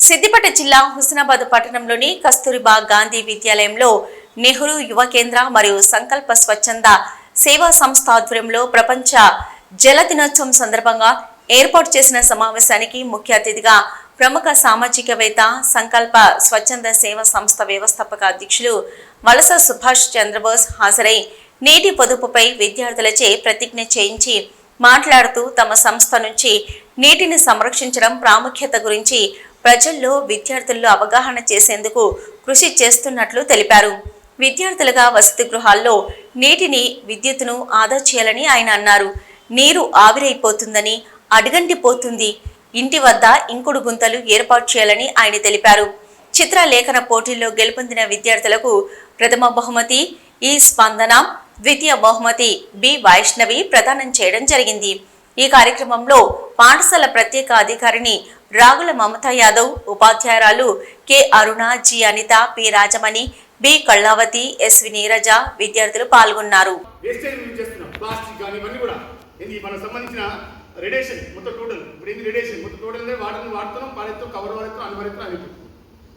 సిద్దిపేట జిల్లా హుస్నాబాద్ పట్టణంలోని కస్తూరిబా గాంధీ విద్యాలయంలో నెహ్రూ యువ కేంద్ర మరియు సంకల్ప స్వచ్ఛంద సేవా సంస్థ ఆధ్వర్యంలో ప్రపంచ జల దినోత్సవం సందర్భంగా ఏర్పాటు చేసిన సమావేశానికి ముఖ్య అతిథిగా ప్రముఖ సామాజికవేత్త సంకల్ప స్వచ్ఛంద సేవా సంస్థ వ్యవస్థాపక అధ్యక్షులు వలస సుభాష్ చంద్రబోస్ హాజరై నీటి పొదుపుపై విద్యార్థులచే ప్రతిజ్ఞ చేయించి మాట్లాడుతూ తమ సంస్థ నుంచి నీటిని సంరక్షించడం ప్రాముఖ్యత గురించి ప్రజల్లో విద్యార్థుల్లో అవగాహన చేసేందుకు కృషి చేస్తున్నట్లు తెలిపారు. విద్యార్థులుగా వసతి గృహాల్లో నీటిని విద్యుత్తును ఆదా చేయాలని ఆయన అన్నారు. నీరు ఆవిరైపోతుందని అడుగంటిపోతుంది. ఇంటి వద్ద ఇంకుడు గుంతలు ఏర్పాటు చేయాలని ఆయన తెలిపారు. చిత్రలేఖన పోటీల్లో గెలుపొందిన విద్యార్థులకు ప్రథమ బహుమతి ఈ స్పందన ద్వితీయ బహుమతి బి. వైష్ణవి ప్రదానం చేయడం జరిగింది. ఈ కార్యక్రమంలో పాఠశాల ప్రత్యేక అధికారిని రాగుల మమతా యాదవ్ ఉపాధ్యాయురాలు K Aruna G Anitha P Rajamani B Kallavathi SV Neeraja విద్యార్థులు పాల్గొన్నారు. రేడియేషన్ మొత్తం టోటల్ ఇప్పుడు ఏంది రేడియేషన్ మొత్తం టోటల్ అనేది వాటర్ని వాడుతున్నాం పాడేస్తాం కవర్ వాడేస్తాం అన్ని వాడేస్తాం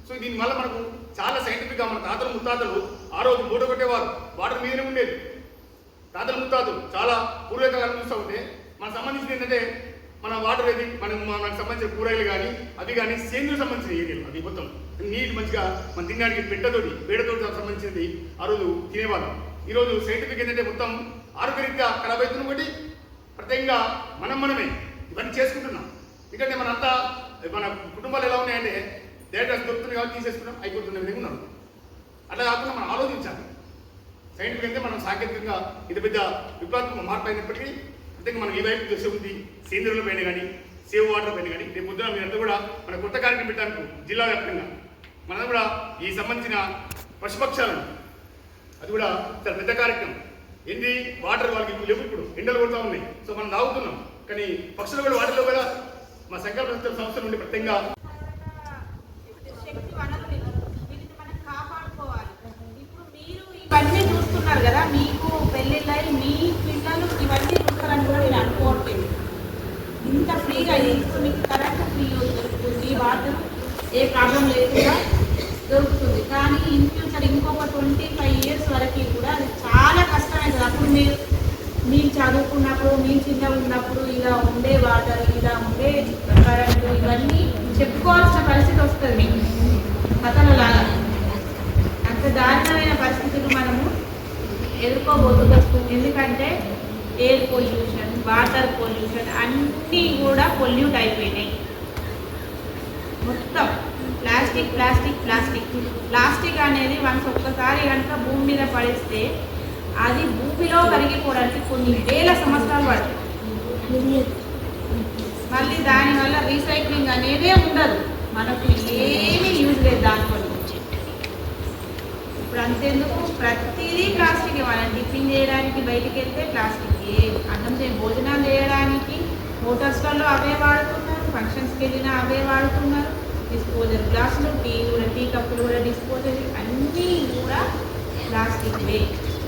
సో దీని వల్ల మనకు చాలా సైంటిఫిక్గా మన తాతలు ముత్తాతలు ఆ రోజు మూట వాటర్ మీదనే ఉండేది. తాతలు ముత్తాతలు చాలా పూర్వీకాలను చూస్తూ ఉంటే మనకు సంబంధించిన ఏంటంటే మన వాటర్ ఏది మనం మనకు సంబంధించిన కూరగాయలు కానీ అవి కానీ సేంద్రియ సంబంధించిన ఏరియాలు అది మొత్తం. నీట్ మంచిగా మన తినడానికి పెట్టతోటి పేడతోటి సంబంధించినది ఆ రోజు తినేవాళ్ళం. ఈరోజు సైంటిఫిక్ ఏంటంటే మొత్తం ఆరోగ్యరీత్యా ఖరాబ్ అవుతుంది ఒకటి ప్రత్యేకంగా మనం మనమే ఇవన్నీ చేసుకుంటున్నాం. ఎందుకంటే మనంతా మన కుటుంబాలు ఎలా ఉన్నాయంటే డేటా దొరుకుతుంది కాబట్టి తీసేసుకున్నాం అయిపోతున్న విధంగా ఉన్నాం అట్లా కాకుండా మనం ఆలోచించాలి. సైంటిఫిక్ అయితే మనం సాంకేతికంగా ఇది పెద్ద విప్లవాత్మక మార్పు అయినప్పటికీ అందుకే మనం ఈ వైపు దశ ఉంది సేంద్రియుల పైన కానీ సేవ్ వాటర్ పైన కానీ రేపు పొద్దున మీరంతా కూడా మన కొత్త కార్యక్రమం పెట్టడానికి జిల్లా వ్యాప్తంగా మనం కూడా ఈ సంబంధించిన పశుపక్షాలను అది కూడా చాలా పెద్ద కార్యక్రమం. ఎన్ని వాటర్ వాళ్ళకి ఇప్పుడు లేవు ఇప్పుడు ఎండలు కొడుతూ ఉన్నాయి. సో మనం తాగుతున్నాం కానీ పక్షులు కూడా వాటిలో కదా. మా సంకల్ప సంస్థ నుండి ప్రత్యేకంగా శక్తి వనరులు వీటిని మనం కాపాడుకోవాలి ఇప్పుడు మీరు ఇవన్నీ చూస్తున్నారు కదా మీకు పెళ్ళిళ్ళై మీ పిల్లలు ఇవన్నీ చూస్తారని కూడా నేను అనుకోవట్లేదు ఇంత ఫ్రీగా మీకు కరెక్ట్ ఫ్రీ దొరుకుతుంది వాటర్ ఏ ప్రాబ్లం లేకుండా దొరుకుతుంది. కానీ ఇన్ ఫ్యూచర్ ఇంకొక ట్వంటీ ఫైవ్ ఇయర్స్ వరకు కూడా అది చాలా కష్టమైంది అప్పుడు మీరు మీరు చదువుకున్నప్పుడు మేము చిన్న ఉన్నప్పుడు ఇలా ఉండే వాటర్ ఇలా ఉండే కరెంటు ఇవన్నీ చెప్పుకోవాల్సిన పరిస్థితి వస్తుంది. మీకు కథలలాగా. అంత దారుణమైన పరిస్థితులు మనము ఎదుర్కోబోతున్నాం. ఎందుకంటే ఎయిర్ పొల్యూషన్ వాటర్ పొల్యూషన్ అన్నీ కూడా పొల్యూట్ అయిపోయినాయి. మొత్తం ప్లాస్టిక్ ప్లాస్టిక్ ప్లాస్టిక్. ప్లాస్టిక్ అనేది వన్స్ ఒక్కసారి కనుక భూమి మీద పడిస్తే అది భూమిలో కరిగిపోవడానికి కొన్ని వేల సంవత్సరాలు పడుతుంది. మళ్ళీ దానివల్ల రీసైక్లింగ్ అనేదే ఉండదు. మనకు ఏమీ యూజ్ లేదు దాంట్లో ఇప్పుడు అంతేందుకు? ప్రతిదీ ప్లాస్టిక్. మనం టిఫిన్ చేయడానికి బయటికి వెళ్తే ప్లాస్టిక్. అన్నం చే భోజనాలు చేయడానికి హోటల్స్లలో అవే వాడుతున్నారు ఫంక్షన్స్కి వెళ్ళినా అవే వాడుతున్నారు. డిస్పోజల్ గ్లాసులు టీ కూడా టీ కప్పులు కూడా డిస్పోజల్ అన్నీ కూడా ప్లాస్టిక్వే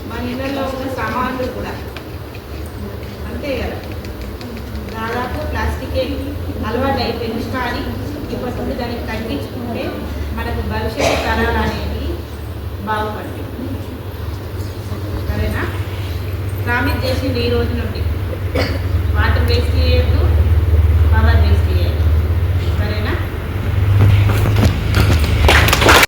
మన ఇళ్ళల్లో ఉన్న సామాన్లు కూడా. అంతే కదా? దాదాపు ప్లాస్టికే అలవాటు అయిపోయింది కానీ ఇప్పటి నుండి దానికి తగ్గించుకుంటే మనకు భవిష్యత్తు తరాలు అనేవి బాగుపడతాయి. ప్రామిస్ చేసింది ఈ రోజు నుండి.